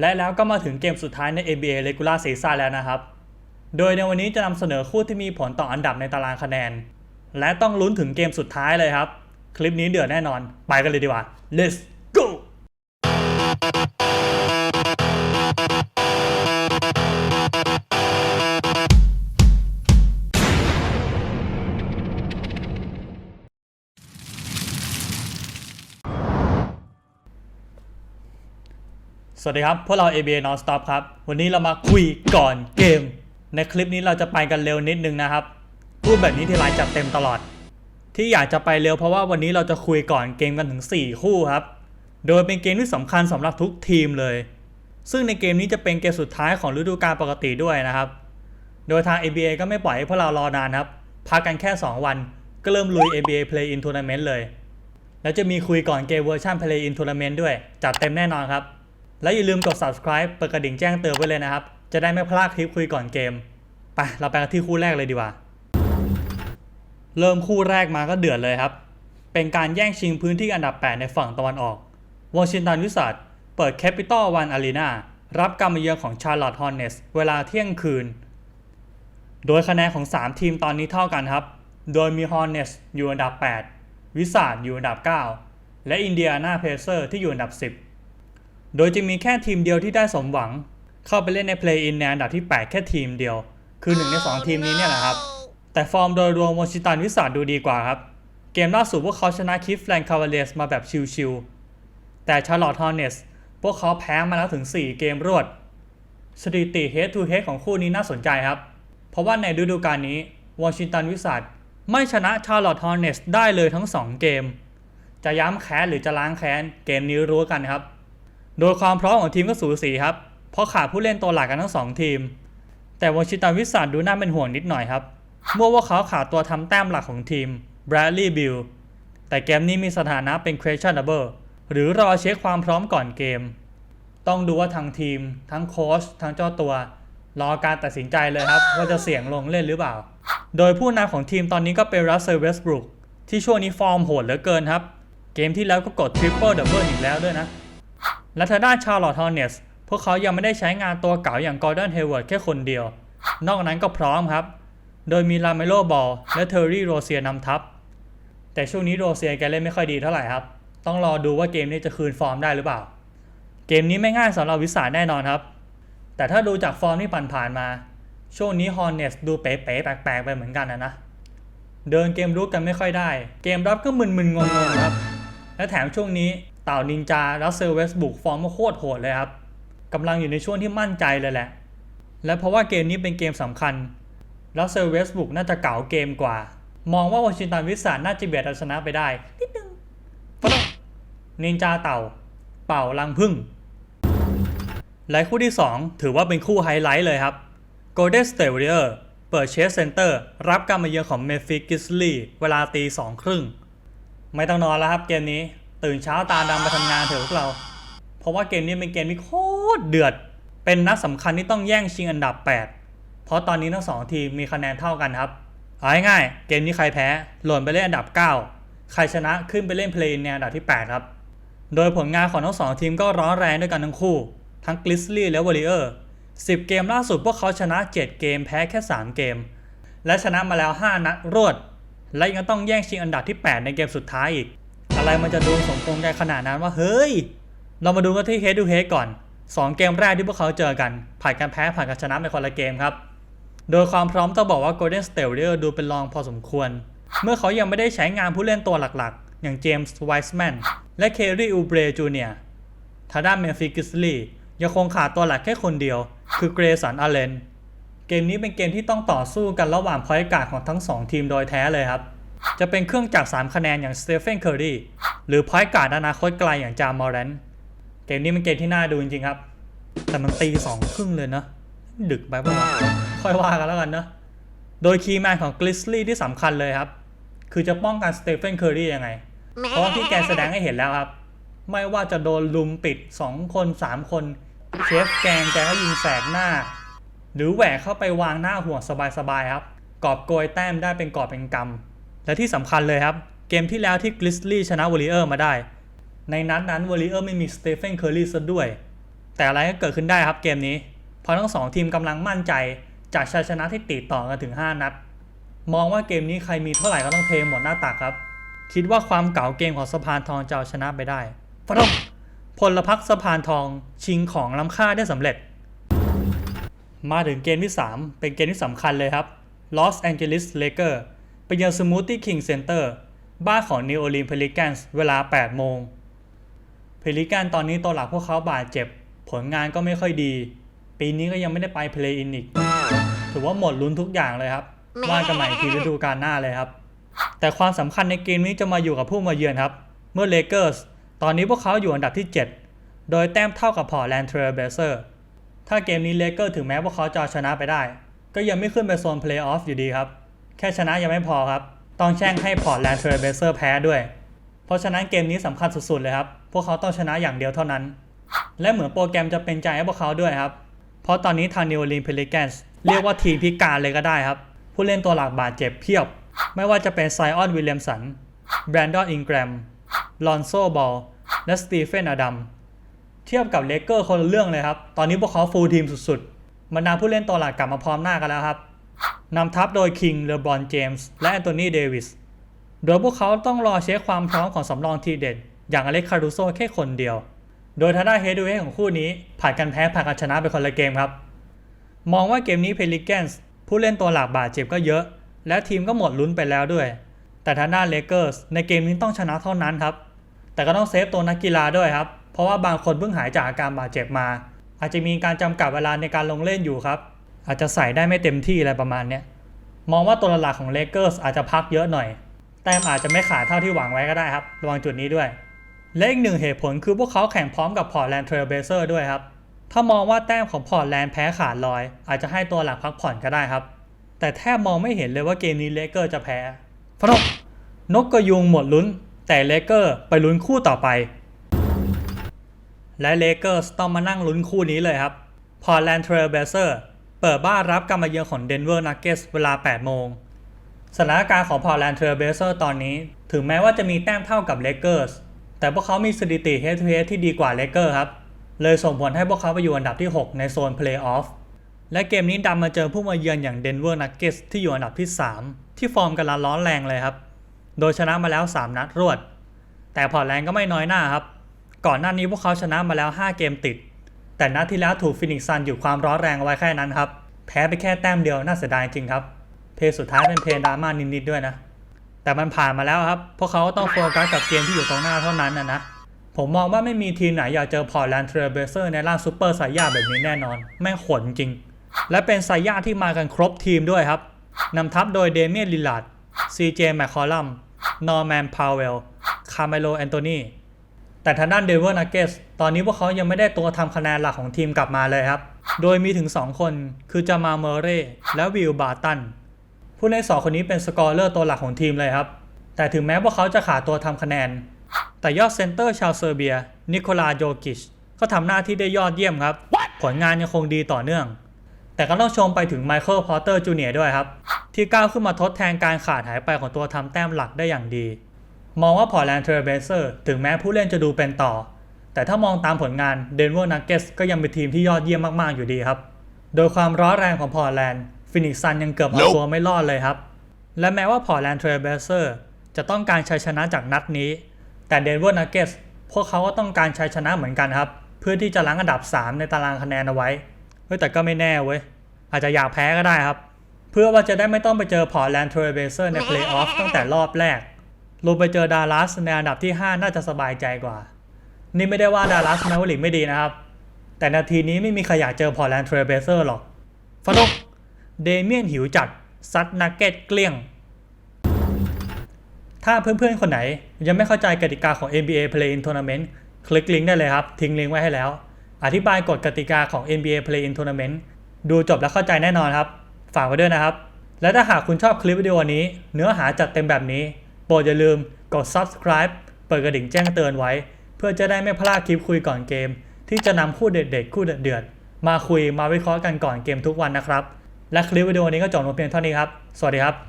และแล้วก็มาถึงเกมสุดท้ายใน ABA Regular Season แล้วนะครับ โดยในวันนี้จะนำเสนอคู่ที่มีผลต่ออันดับในตารางคะแนน และต้องลุ้นถึงเกมสุดท้ายเลยครับ คลิปนี้เดือดแน่นอน ไปกันเลยดีกว่า let's วัสดีครับ พวกเรา ABA Nonstop ครับ วันนี้เรามาคุยก่อนเกม ในคลิปนี้เราจะไปกันเร็วนิดนึงนะครับ พูดแบบนี้ที่ไลน์จัดเต็มตลอด ที่อยากจะไปเร็วเพราะว่าวันนี้เราจะคุยก่อนเกมกันถึง 4 คู่ครับ โดยเป็นเกมที่สำคัญสำหรับทุกทีมเลย ซึ่งในเกมนี้จะเป็นเกมสุดท้ายของฤดูกาลปกติด้วยนะครับ โดยทาง ABA ก็ไม่ปล่อยให้พวกเรารอนานครับ พักกันแค่ 2 วัน ก็เริ่มลุย ABA Play In Tournament เลย แล้วจะมีคุยก่อนเกมเวอร์ชัน Play In Tournament ด้วย จัดเต็มแน่นอนครับ และอย่าลืมกด subscribe เปิดกระดิ่งแจ้งเตือนไว้เลยนะครับ จะได้ไม่พลาดคลิปคุยก่อนเกม ไป เราไปกันที่คู่แรกเลยดีกว่า เริ่มคู่แรกมาก็เดือดเลยครับ เป็นการแย่งชิงพื้นที่อันดับ 8 ในฝั่งตะวันออกวอชิงตันวิสัทเปิด Capital One Arena รับการมาเยือนของ Charlotte Hornets เวลาเที่ยงคืน โดยคะแนนของ 3 ทีมตอนนี้เท่ากันครับ โดยมี Hornets อยู่อันดับ 8 วิสัทอยู่อันดับ 9 และ Indiana Pacers ที่อยู่อันดับ 10 โดยจะมีแค่ทีมเดียวที่ได้สมหวัง เข้าไปเล่นใน Play-in ในอันดับที่ 8 แค่ทีมเดียว คือหนึ่งใน 2 ทีมนี้เนี่ยแหละครับ แต่ฟอร์มโดยรวมวอชิงตันวิสัทดูดีกว่าครับ เกมล่าสุดพวกเขาชนะคิฟแลนด์คาวาเลียสมาแบบชิลๆแต่ชาร์ลอตฮอร์เนสพวกเขาแพ้มาแล้วถึง 4 เกมรวดสถิติ head to head ของคู่นี้น่าสนใจครับ เพราะว่าในฤดูกาลนี้วอชิงตันวิสัทไม่ชนะชาร์ลอตฮอร์เนสได้เลยทั้ง 2 เกม จะย้ำแค้นหรือจะล้างแค้นเกมนี้รู้กันครับ โดยความพร้อมของทีมก็สูสีครับ เพราะขาดผู้เล่นตัวหลักกันทั้งสองทีม แต่วอชิตันวิสัทดูน่าเป็นห่วงนิดหน่อยครับเมื่อว่าเขาขาดตัวทำแต้มหลักของทีม Bradley Bill แต่เกมนี้มีสถานะเป็น questionable หรือรอเช็คความพร้อมก่อนเกม ต้องดูว่าทางทีม ทั้งโค้ชทั้งเจ้าตัว รอการตัดสินใจเลยครับ ว่าจะเสี่ยงลงเล่นหรือเปล่า โดยผู้นำของทีมตอนนี้ก็เป็น Russell Westbrook ที่ช่วงนี้ฟอร์มโหดเหลือเกินครับ เกมที่แล้วก็กด triple double อีกแล้วด้วยนะ และทางด้านชาร์ลอตฮอร์เนสพวกเขายังไม่ได้ใช้งานตัวเก่าอย่างกอร์ดอนเฮเวิร์ดแค่คนเดียว นอกนั้นก็พร้อมครับ โดยมีลาเมโลบอลและเทอร์รี่โรเซียนำทัพ แต่ช่วงนี้โรเซียแกเล่นไม่ค่อยดีเท่าไหร่ครับ ต้องรอดูว่าเกมนี้จะคืนฟอร์มได้หรือเปล่า เกมนี้ไม่ง่ายสำหรับวิสาแน่นอนครับ แต่ถ้าดูจากฟอร์มที่ผ่านๆมา ช่วงนี้ฮอร์เนสดูเป๋ๆแปลกๆไปเหมือนกันนะนะ เดินเกมรุกกันไม่ค่อยได้ เกมรับก็มึนๆงงๆครับ และแถมช่วงนี้ เต่านินจารัสเซลเวสบุกฟอร์มโคตรโหดเลยครับกำลังอยู่ในช่วงที่มั่นใจเลยแหละ และเพราะว่าเกมนี้เป็นเกมสำคัญรัสเซลเวสบุกน่าจะเก่าเกมกว่า มองว่าวอชิงตันวิสานน่าจะเบียดเอาชนะไปได้นิดนึงฟะนินจาเต่า เป่าลังพึ่งและคู่ที่ 2 ถือว่าเป็นคู่ไฮไลท์เลยครับ Golden State Warrior เปิดเชสเซนเตอร์ รับการมาเยือนของ Memphis Grizzlies เวลาตีสองครึ่ง ไม่ต้องนอนแล้วครับเกมนี้ ตื่นเช้าตาดำมาทำงานเถอะพวกเรา เพราะว่าเกมนี้เป็นเกมที่โคตรเดือด เป็นนัดสำคัญที่ต้องแย่งชิงอันดับ 8 เพราะตอนนี้ทั้งสองทีมมีคะแนนเท่ากันครับเอาง่ายๆเกมนี้ใครแพ้หล่นไปเล่นอันดับ 9 ใครชนะขึ้นไปเล่นเพลย์ในอันดับที่ 8 ครับ โดยผลงานของทั้งสองทีมก็ร้อนแรงด้วยกันทั้งคู่ ทั้งกลิสลี่และวอริเออร์10 เกมล่าสุดพวกเขาชนะ 7 เกมแพ้แค่ 3 เกม และชนะมาแล้ว 5 นัดรวด และยังต้องแย่งชิงอันดับที่ 8 ในเกมสุดท้ายอีก อะไรมันจะดูสมพงษ์กันขนาดนั้นว่าเฮ้ย เรามาดูกันที่ head to head ก่อน 2 เกมแรกที่พวกเขาเจอกันผ่านการแพ้ผ่านการชนะไปคนละเกมครับ โดยความพร้อมต้องบอกว่า Golden State r ดูเป็นรองพอสมควร เมื่อเขายังไม่ได้ใช้งานผู้เล่นตัวหลักๆ อย่างเจมส์ไวส์แมนและเครีอูเบรจูเนียทาด้าเมฟิกิสลียังคงขาดตัวหลักแค่คนเดียว คือเกรสันอาเลนเกมนี้เป็นเกมที่ต้องต่อสู้กันระหว่างพอยการ์ดของทั้ง 2 ทีมโดยแท้เลยครับ จะเป็นเครื่องจักร3คะแนนอย่างสเตเฟนเคอร์รีหรือพอยต์การ์ดอนาคตไกลอย่างจามมอร์แรนเกมนี้เป็นเกมที่น่าดูจริงๆครับ แต่มันตีสองครึ่งเลยนะดึกไปปะวะค่อยว่ากันแล้วกันเนอะโดยคีย์แมนของกลิสลี่ที่สำคัญเลยครับ คือจะป้องกันสเตเฟนเคอร์รียังไง เพราะที่แกแสดงให้เห็นแล้วครับ ไม่ว่าจะโดนลุมปิด 2 คน 3 คนเชฟแกงแกก็ยิงแสกหน้า หรือแหวกเข้าไปวางหน้าห่วงสบายๆครับกอบโกยแต้มได้เป็นกอบเป็นกำ และที่สำคัญเลยครับ เกมที่แล้วที่กลิสลี่ชนะวอริเออร์มาได้ ในนัดนั้นวอริเออร์ไม่มีสเตเฟนเคอร์รีซะด้วย แต่อะไรก็เกิดขึ้นได้ครับเกมนี้ เพราะทั้งสองทีมกำลังมั่นใจจากชัยชนะที่ติดต่อกันถึง 5 นัด มองว่าเกมนี้ใครมีเท่าไหร่ก็ต้องเทหมดหน้าตักครับ คิดว่าความเก่าเกมของสะพานทองจะเอาชนะไปได้ฟะดงพลพักสะพานทองชิงของล้ำค่าได้สำเร็จ มาถึงเกมที่ 3 เป็นเกมที่สำคัญเลยครับ Los Angeles Lakers ไปเยือน Smoothie King Center บ้านของ New Orleans Pelicans เวลา 8 โมง Pelican ตอนนี้ตัวหลักพวกเขาบาดเจ็บ ผลงานก็ไม่ค่อยดี ปีนี้ก็ยังไม่ได้ไป Play In อีก ถือว่าหมดลุ้นทุกอย่างเลยครับ ว่ากันใหม่อีกทีฤดูกาลหน้าเลยครับ แต่ความสำคัญในเกมนี้จะมาอยู่กับผู้มาเยือนครับ เมื่อ Lakers ตอนนี้พวกเขาอยู่อันดับที่ 7 โดยแต้มเท่ากับ Portland Trail Blazers ถ้าเกมนี้เลเกอร์ถึงแม้พวกเขาจะเอาชนะไปได้ ก็ยังไม่ขึ้นไปโซนเพลย์ออฟอยู่ดีครับ แค่ชนะยังไม่พอครับ ต้องแช่งให้พอร์ตแลนด์เทรเบเซอร์แพ้ด้วย เพราะฉะนั้นเกมนี้สำคัญสุดๆเลยครับ พวกเขาต้องชนะอย่างเดียวเท่านั้น และเหมือนโปรแกรมจะเป็นใจให้พวกเขาด้วยครับ เพราะตอนนี้ทางนิวออลีนเพลิแกนส์เรียกว่าทีมพิการเลยก็ได้ครับ ผู้เล่นตัวหลักบาดเจ็บเพียบ ไม่ว่าจะเป็นไซออนวิลเลียมสันแบรนดอนอิงแกรมลอนโซบอลและสตีเฟนอดัมเทียบกับเลเกอร์คนละเรื่องเลยครับ ตอนนี้พวกเขาฟูลทีมสุดๆบรรดาผู้เล่นตัวหลักกลับมาพร้อมหน้ากันแล้วครับ นำทัพโดยคิงเลบรอนเจมส์และแอนโทนีเดวิส โดยพวกเขาต้องรอเช็คความพร้อมของสำรองทีเด็ด อย่างอเล็กคารูโซแค่คนเดียว โดยทางด้าเฮดูเฮของคู่นี้ผ่านกันแพ้ผ่านกันชนะไปคนละเกมครับ มองว่าเกมนี้เพลิแกนส์ผู้เล่นตัวหลักบาดเจ็บก็เยอะ และทีมก็หมดลุ้นไปแล้วด้วย แต่ทางด้านเลเกอร์สในเกมนี้ต้องชนะเท่านั้นครับ แต่ก็ต้องเซฟตัวนักกีฬาด้วยครับ เพราะว่าบางคนเพิ่งหายจากอาการบาดเจ็บมา อาจจะมีการจำกัดเวลาในการลงเล่นอยู่ครับ อาจจะใส่ได้ไม่เต็มที่อะไรประมาณเนี้ยมองว่าตัวหลักของเลเกอร์สอาจจะพักเยอะหน่อย แต้มอาจจะไม่ขาดเท่าที่หวังไว้ก็ได้ครับ ระวังจุดนี้ด้วย และอีกหนึ่งเหตุผลคือพวกเขาแข่งพร้อมกับพอร์ตแลนด์เทรลเบเซอร์ด้วยครับ ถ้ามองว่าแต้มของพอร์ตแลนด์แพ้ขาดลอย อาจจะให้ตัวหลักพักผ่อนก็ได้ครับ แต่แทบมองไม่เห็นเลยว่าเกมนี้เลเกอร์จะแพ้ฟนกนกกระยุงหมดลุ้น แต่เลเกอร์ไปลุ้นคู่ต่อไป และเลเกอร์ต้องมานั่งลุ้นคู่นี้เลยครับพอร์ตแลนด์เทรลเบเซอร์ เปิดบ้านรับการมาเยือนของเดนเวอร์นักเก็ตเวลา 8 โมง สถานการณ์ของพอร์แลนด์เทรลเบเซอร์ตอนนี้ ถึงแม้ว่าจะมีแต้มเท่ากับเลเกอร์ส แต่พวกเขามีสถิติ head to head ที่ดีกว่าเลเกอร์ครับ เลยส่งผลให้พวกเขาไปอยู่อันดับที่ 6 ในโซนเพลย์ออฟ และเกมนี้ดันมาเจอผู้มาเยือนอย่างเดนเวอร์นักเก็ตที่อยู่อันดับที่ 3 ที่ฟอร์มกำลังร้อนแรงเลยครับ โดยชนะมาแล้ว 3 นัดรวด แต่พอร์แลนด์ก็ไม่น้อยหน้าครับ ก่อนหน้านี้พวกเขาชนะมาแล้ว 5 เกมติด แต่นัดที่แล้วถูกฟินิกซันหยุดความร้อนแรงไว้แค่นั้นครับ แพ้ไปแค่แต้มเดียวน่าเสียดายจริงครับ เพลสุดท้ายเป็นเพลดราม่านิดๆด้วยนะ แต่มันผ่านมาแล้วครับ พวกเขาต้องโฟกัสกับเกมที่อยู่ตรงหน้าเท่านั้นนะนะ ผมมองว่าไม่มีทีมไหนอยากเจอพอร์ตแลนด์เทรเบเซอร์ในร่างซูเปอร์ไซย่าแบบนี้แน่นอนแม่งขนจริง และเป็นไซย่าที่มากันครบทีมด้วยครับนำทัพโดยเดเมียนลิลลาร์ดซีเจแมคคอลัมนอร์แมนพาวเวลคาร์เมโลแอนโทนี แต่ทางด้านเดนเวอร์นักเกสตอนนี้พวกเขายังไม่ได้ตัวทำคะแนนหลักของทีมกลับมาเลยครับ โดยมีถึง 2 คนคือจามาเมเร่และวิลบาร์ตัน ผู้เล่นสองคนนี้เป็นสกอร์เลอร์ตัวหลักของทีมเลยครับ แต่ถึงแม้พวกเขาจะขาดตัวทำคะแนน แต่ยอดเซนเตอร์ชาวเซอร์เบีย นิโคลาโยกิช ก็ทำหน้าที่ได้ยอดเยี่ยมครับ ผลงานยังคงดีต่อเนื่อง แต่ก็ต้องชมไปถึงไมเคิลพอ t เตอร์จูเนียร์ด้วยครับ ที่ก้าวขึ้นมาทดแทนการขาดหายไปของตัวทำแต้มหลักได้อย่างดี มองว่าพอร์แลนด์เทรเบเซอร์ถึงแม้ผู้เล่นจะดูเป็นต่อ แต่ถ้ามองตามผลงานเดนเวอร์นักเก็ตก็ยังเป็นทีมที่ยอดเยี่ยมมาก ๆ อยู่ดีครับ โดยความร้อนแรงของพอร์แลนด์ฟินิกซ์ซันยังเกือบเอาตัวไม่รอดเลยครับ และแม้ว่าพอร์แลนด์เทรเบเซอร์จะต้องการชัยชนะจากนัดนี้ แต่เดนเวอร์นักเก็ตพวกเขาก็ต้องการชัยชนะเหมือนกันครับ เพื่อที่จะล้างอันดับ 3 ในตารางคะแนนเอาไว้เฮ้ยแต่ก็ไม่แน่เว้ยอาจจะอยากแพ้ก็ได้ครับ เพื่อว่าจะได้ไม่ต้องไปเจอพอร์แลนด์เทรเบเซอร์ในเพลย์ออฟตั้งแต่รอบแรก ลงไปเจอดารัสในอันดับที่ 5 น่าจะสบายใจกว่า นี่ไม่ได้ว่าดารัสแมวลิกไม่ดีนะครับ แต่นาทีนี้ไม่มีใครอยากเจอพอร์ตแลนด์เทรเบเซอร์หรอกฟนกเดเมียนหิวจัด ซัดนักเก็ตเกลี้ยง ถ้าเพื่อนๆ คนไหนยังไม่เข้าใจกติกาของ NBA Play-in Tournament คลิกลิงก์ได้เลยครับ ทิ้งลิงก์ไว้ให้แล้ว อธิบายกฎกติกาของ NBA Play-in Tournament ดูจบแล้วเข้าใจแน่นอนครับ ฝากไว้ด้วยนะครับ และถ้าหากคุณชอบคลิปวิดีโอนี้ เนื้อหาจัดเต็มแบบนี้ โปรดอย่าลืมกด subscribe เปิดกระดิ่งแจ้งเตือนไว้ เพื่อจะได้ไม่พลาดคลิปคุยก่อนเกม ที่จะนำคู่เด็ดๆคู่เดือดๆมาคุยมาวิเคราะห์กันก่อนเกมทุกวันนะครับ และคลิปวิดีโอนี้ก็จบลงเพียงเท่านี้ครับ สวัสดีครับ